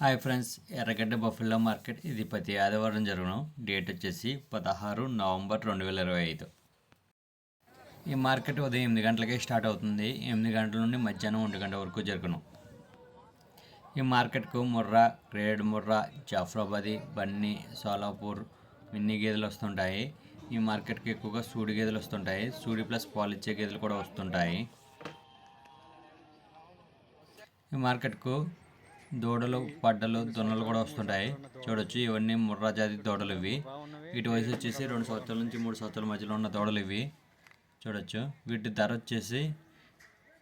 Hi friends Erragadda buffalo market ఇది ప్రతి ఆదివారం జరగడం డేట్ వచ్చేసి పదహారు నవంబర్ రెండు వేల ఇరవై ఐదు. ఈ మార్కెట్ ఉదయం ఎనిమిది గంటలకే స్టార్ట్ అవుతుంది. ఎనిమిది గంటల నుండి మధ్యాహ్నం ఒంటి గంట వరకు జరుగును. ఈ మార్కెట్కు ముర్రా గ్రేడ్ ముర్రా జాఫ్రాబాది బన్నీ సోలాపూర్ మిన్ని గేదెలు వస్తుంటాయి. ఈ మార్కెట్కి ఎక్కువగా సూడి గేదెలు వస్తుంటాయి. సూడి ప్లస్ పాలిచ్చే గేదెలు కూడా వస్తుంటాయి. ఈ మార్కెట్కు దూడలు పడ్డలు దున్నలు కూడా వస్తుంటాయి. చూడొచ్చు ఇవన్నీ ముర్రా జాతి దూడలు ఇవి. వీటి వయసు వచ్చేసి రెండు సంవత్సరాల నుంచి మూడు సంవత్సరాల మధ్యలో ఉన్న దూడలు ఇవి. చూడొచ్చు. వీటి ధర వచ్చేసి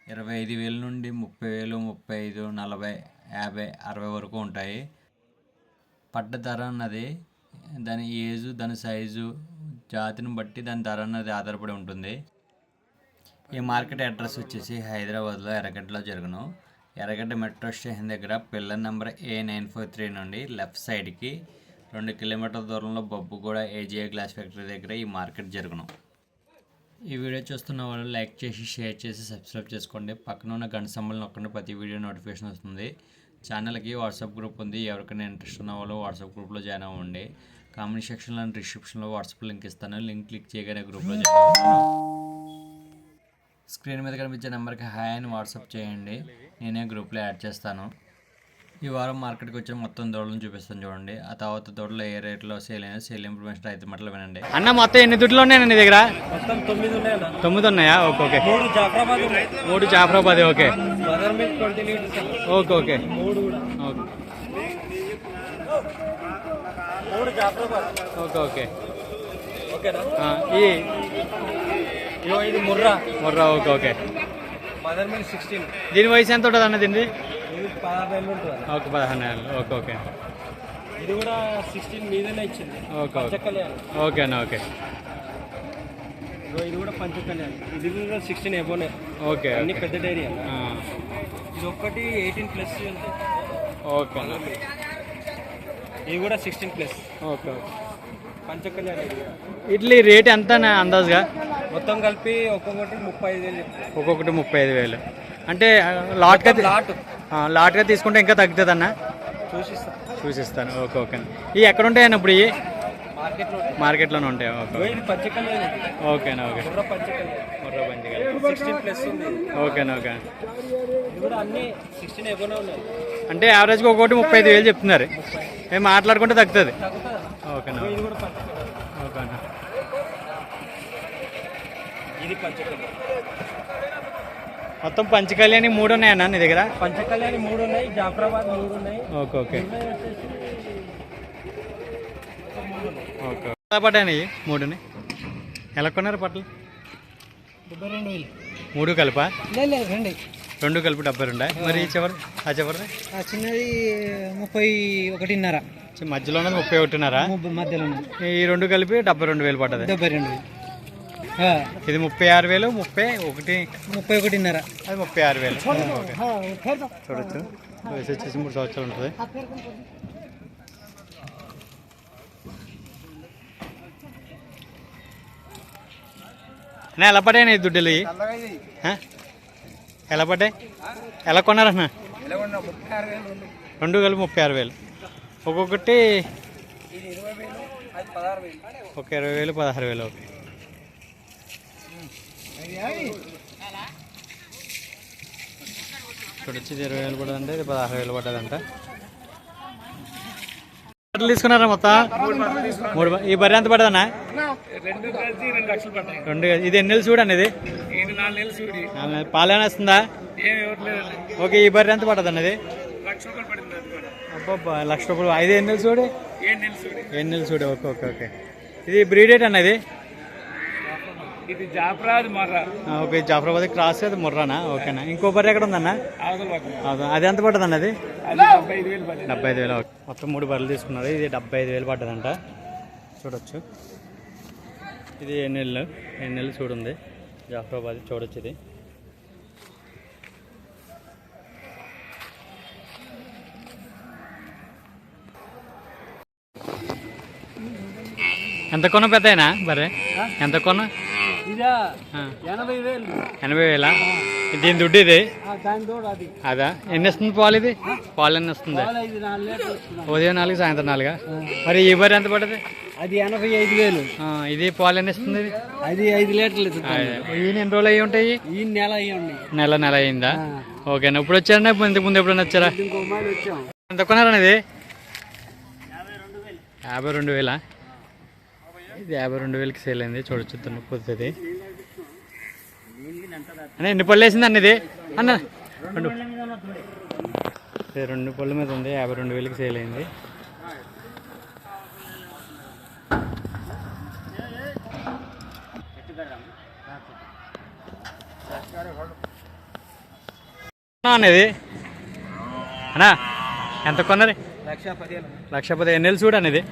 ఇరవై ఐదు వేల నుండి ముప్పై వేలు ముప్పై ఐదు నలభై యాభై అరవై వరకు ఉంటాయి. పడ్డ ధర అన్నది దాని ఏజు దాని సైజు జాతిని బట్టి దాని ధర అన్నది ఆధారపడి ఉంటుంది. ఈ మార్కెట్ అడ్రస్ వచ్చేసి హైదరాబాద్లో ఎర్రగడ్డలో జరగను. ఎర్రగడ్డ మెట్రో స్టేషన్ దగ్గర pillar number A nine four three నుండి లెఫ్ట్ సైడ్కి రెండు కిలోమీటర్ల దూరంలో బొబ్బుగూడ ఏజీఐ గ్లాస్ ఫ్యాక్టరీ దగ్గర ఈ మార్కెట్ జరుగును. ఈ వీడియో చూస్తున్న వాళ్ళు లైక్ చేసి షేర్ చేసి సబ్స్క్రైబ్ చేసుకోండి. పక్కన ఉన్న గంట సంబంధం నొక్కండి. ప్రతి వీడియో నోటిఫికేషన్ వస్తుంది. ఛానల్కి వాట్సాప్ గ్రూప్ ఉంది. ఎవరికైనా ఇంట్రెస్ట్ ఉన్న వాళ్ళు వాట్సాప్ గ్రూప్లో జాయిన్ అవ్వండి. కామెంట్ సెక్షన్లో డిస్క్రిప్షన్లో వాట్సాప్ లింక్ ఇస్తాను. లింక్ క్లిక్ చేయగానే గ్రూప్లో జాయిన్ అవుతాను. స్క్రీన్ మీద కనిపించే నెంబర్కి హాయ్ అని వాట్సాప్ చేయండి. నేనే గ్రూప్లో యాడ్ చేస్తాను. ఈ వారం మార్కెట్కి వచ్చే మొత్తం దూడలను చూపిస్తాను చూడండి. ఆ తర్వాత దూడలు ఏ రేట్లో సేల్ అయినా సేల్ ఇన్ఫర్మేషన్ రైతు మాటలు వినండి. అన్న మొత్తం ఎన్ని దుడ్లు ఉన్నాయి నీ దగ్గర? మొత్తం తొమ్మిది ఉన్నాయా ఓకే ఓకే. మూడు Jafarabad okay. Okay okay. Okay. Okay okay. ఈ ఇగో ఇది Murrah. Murrah okay okay. Mother milk sixteen. దీని వయసు ఎంత ఉంటుంది అన్న దీనిది? ఇది పదహారు ఉంటుంది. ఓకే పదహారు నెలలు. Okay okay. ఇది కూడా సిక్స్టీన్ మీదనే ఇచ్చింది. Okay okay. అన్న ఓకే. ఇది కూడా పంచకళ్యాణ్ ఇది కూడా సిక్స్టీన్ ఎబోనే. ఓకే అన్ని పెద్ద డైరీ అన్న ఇది ఒక్కటి ఎయిటీన్ ప్లస్ ఉంది ఓకే అన్న. ఇది కూడా sixteen plus. Okay okay. Panchkalyan. Idli rate ఎంత అందాజుగా? మొత్తం కలిపి ఒక్కొక్కటి ముప్పై ఐదు వేలు ఒక్కొక్కటి ముప్పై ఐదు వేలు. అంటే లాట్గా లాట్. లాట్గా తీసుకుంటే ఇంకా తగ్గుతుంది అన్న చూసిస్తా. చూసిస్తాను. Okay okay. ఇవి ఎక్కడ ఉంటాయన్న ఇప్పుడు ఇవి మార్కెట్లో మార్కెట్లోనే ఉంటాయి. ఓకేనా ఓకే. ఓకేనా ఓకే. అంటే యావరేజ్గా ఒక్కొక్కటి ముప్పై ఐదు వేలు చెప్తున్నారు. మేము మాట్లాడుకుంటే తగ్గుతుంది. ఓకేనా ఓకేనా. ఇది పంచకళ్యాణ్ మొత్తం పంచకళ్యాణి మూడు ఉన్నాయన్న నీ దగ్గర? పంచకళ్యాణి మూడు ఉన్నాయి జాఫరాబాద్ మూడు ఉన్నాయి ఓకే. ఓకే. ఓకే పడ్డాయి మూడుని? ఎలా కొన్నారు పట్టలు డెబ్బై రెండు వేలు. మూడు కలిపా? రెండు. రెండు కలిపి డెబ్బై రెండా? మరి చివరి ఆ చివరిది? ఆ చిన్నది ముప్పై ఒకటిన్నర. మధ్యలో ఉన్నది ముప్పై ఒకటిన్నారా? మధ్యలో ఈ రెండు కలిపి డెబ్బై రెండు వేలు పడ్డది. డెబ్బై రెండు వేలు. ఇది ముప్పై ఆరు వేలు ముప్పై ఒకటి. ముప్పై ఒకటిన్నర. అది ముప్పై ఆరు వేలు. ఓకే. చూడొచ్చు. వయసు వచ్చేసి మూడు సంవత్సరాలు ఉంటుంది. అన్నా ఎలా పడ్డాయి దుడ్డులు? ఎలా పడ్డాయి? ఎలా కొన్నారన్నా రెండు. కలిపి ముప్పై ఆరు వేలు. ఒక్కొక్కటి వేలు వేలు. ఒక ఇరవై వేలు పదహారు వేలు ఓకే. ఇక్కడ వచ్చి ఇరవై వేలు పడదంటే ఇది పదహారు వేలు పడ్డదంట. తీసుకున్నారా మొత్తం? మూడు ఈ బర్రె ఎంత పడదన్నా రెండు రెండు ఇది ఎన్ని నెలలు చూడండి ఇది? పాలేనొస్తుందా పాలేనా వస్తుందా? ఓకే ఈ బర్రె ఎంత పడదన్న ఇది? లక్ష రూపాయలు అబ్బబ్బా లక్ష రూపాయలు. ఐదు ఎన్ని నెలలు చూడు. ఎన్ని నెలలు చూడు. Okay okay okay. ఇది బ్రీడేట్ అన్నది ఇది జాఫరాది మర్ర. ఓకే జాఫరాబాద్ క్రాస్ అది ముర్రానా? ఓకేనా. ఇంకో బర్రె ఎక్కడ ఉందన్న. అది ఎంత పడ్డది అన్నది అది డెబ్బై ఐదు వేలు. మొత్తం మూడు బర్రెలు తీసుకున్నారు. ఇది డెబ్బై ఐదు వేలు పడ్డదంట. చూడొచ్చు. ఇది ఎన్ని నెలలు ఎన్ని నెలలు చూడుంది. జాఫరాబాద్ చూడొచ్చు ఇది. ఎంత కొన్న పెద్దయినా బర్రె? ఎంత కొన్న? ఎనభై వేలు. దీని దుడ్డు ఇది? అది. ఎన్ని వస్తుంది పాలు ఇది? పాలు ఎన్ని వస్తుంది? ఉదయం నాలుగు సాయంత్రం నాలుగా? మరి ఈ బరి ఎంత పడుతుంది? అది ఎనభై ఐదు వేలు. ఇది పాలు ఎన్ని ఇస్తుంది ఇది? అది ఐదు లీటర్లు ఈయన ఎన్ని రోజులు అయ్యి ఉంటాయి? ఈ నెల అయ్యండి నెల నెల అయిందా? ఓకేనా ఇప్పుడు వచ్చారా? ఇంతకు ముందు ఎప్పుడైనా వచ్చారా? ఎంత కొన్నారన్న ఇది? యాభై రెండు వేలా? ఇది యాభై రెండు వేలకి సేల్ అయింది. చూడొచ్చు తున్న పొద్దుది అన్న ఎన్ని పళ్ళు వేసింది అన్న ఇది? అన్న రెండు. రెండు పళ్ళ మీద ఉంది. యాభై రెండు వేలకి సేల్ అయింది. అన్నది అన్నా ఎంత కొన్నది? లక్ష పదిహేను. లక్ష పది ఎన్ని నెలలు చూడండి ఇది.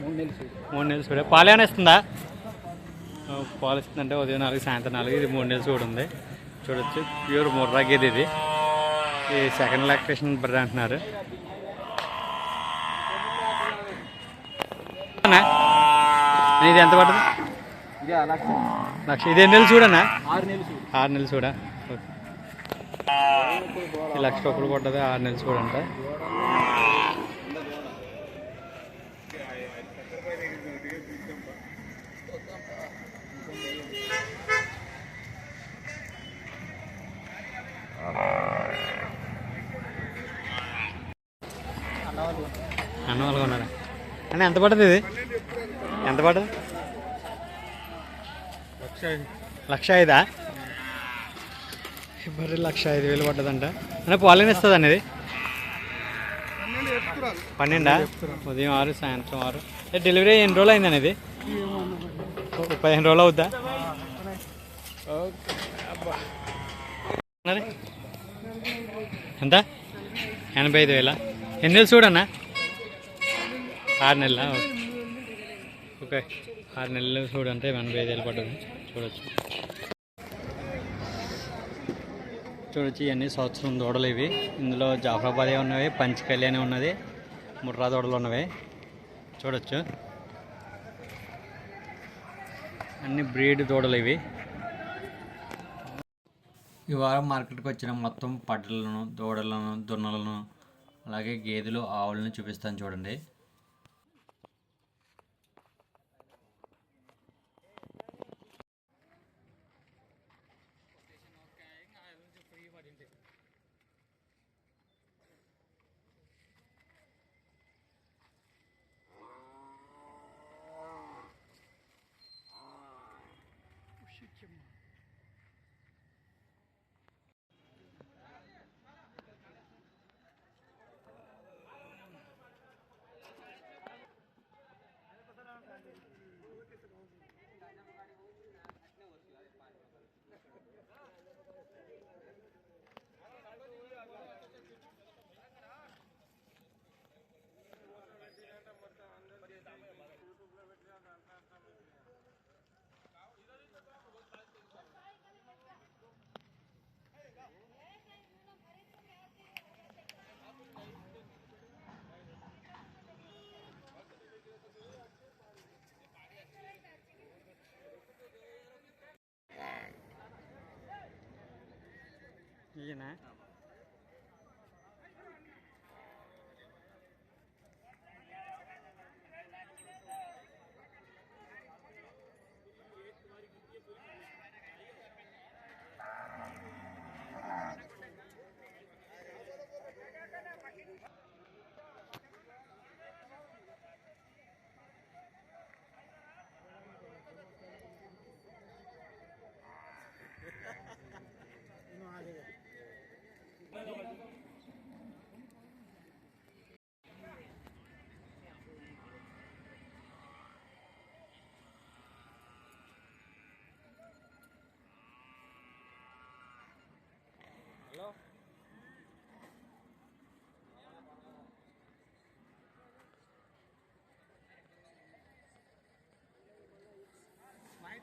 మూడు నెలలు చూడు. మూడు నెలలు చూడ పాలు ఏమైనా ఇస్తుందా పాలు ఇస్తుందంటే ఉదయం నాలుగు సాయంత్రం నాలుగు ఇది మూడు నెలలు చూడు ఉంది. చూడొచ్చు. ప్యూర్ ముర్రా గేది ఇది. ఈ సెకండ్ లాక్టేషన్ బ్రెడ్ అంటున్నారు. ఇది ఎంత పడుతుంది? ఇదే లక్ష. ఇది ఎన్ని నెలలు చూడన్నా? ఆరు నెలలు చూడు. ఆరు నెలలు చూడా? ఈ లక్ష రూపాయలు పడ్డది ఆరు నెలలు చూడంట. అన్న వాళ్ళు కొన్నారా అన్న ఎంత పడుతుంది ఇది? ఎంత పడుతుంది లక్ష ఐదా. మరి లక్ష ఐదు వేలు పడ్డదంట. అంటే పాలన ఇస్తుంది అనేది పన్నెండా ఉదయం ఆరు సాయంత్రం ఆరు. డెలివరీ ఎన్ని రోజులు అయింది అనేది పదిహేను రోజులు అవుద్దా? ఎంత? ఎనభై ఐదు వేల? ఎన్ని నెలలు చూడన్నా? ఆరు నెలల? ఓకే. ఆరు నెలలు చూడంటే ఎనభై ఐదు వేలు పడ్డది. చూడొచ్చు. చూడొచ్చు ఇవన్నీ సంవత్సరం దూడలు ఇవి. ఇందులో జాఫరాబాదే ఉన్నవి పంచ కళ్యాణి ఉన్నది ముర్రా దూడలు ఉన్నవి. చూడొచ్చు. అన్ని బ్రీడ్ దూడలు ఇవి. ఈ వారం మార్కెట్కి వచ్చిన మొత్తం పడ్డలను దూడలను దున్నలను అలాగే గేదెలు ఆవులను చూపిస్తాను చూడండి. ఈయన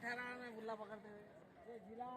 ठहरा मैं बुल्ला पकड़ते हुए। जिला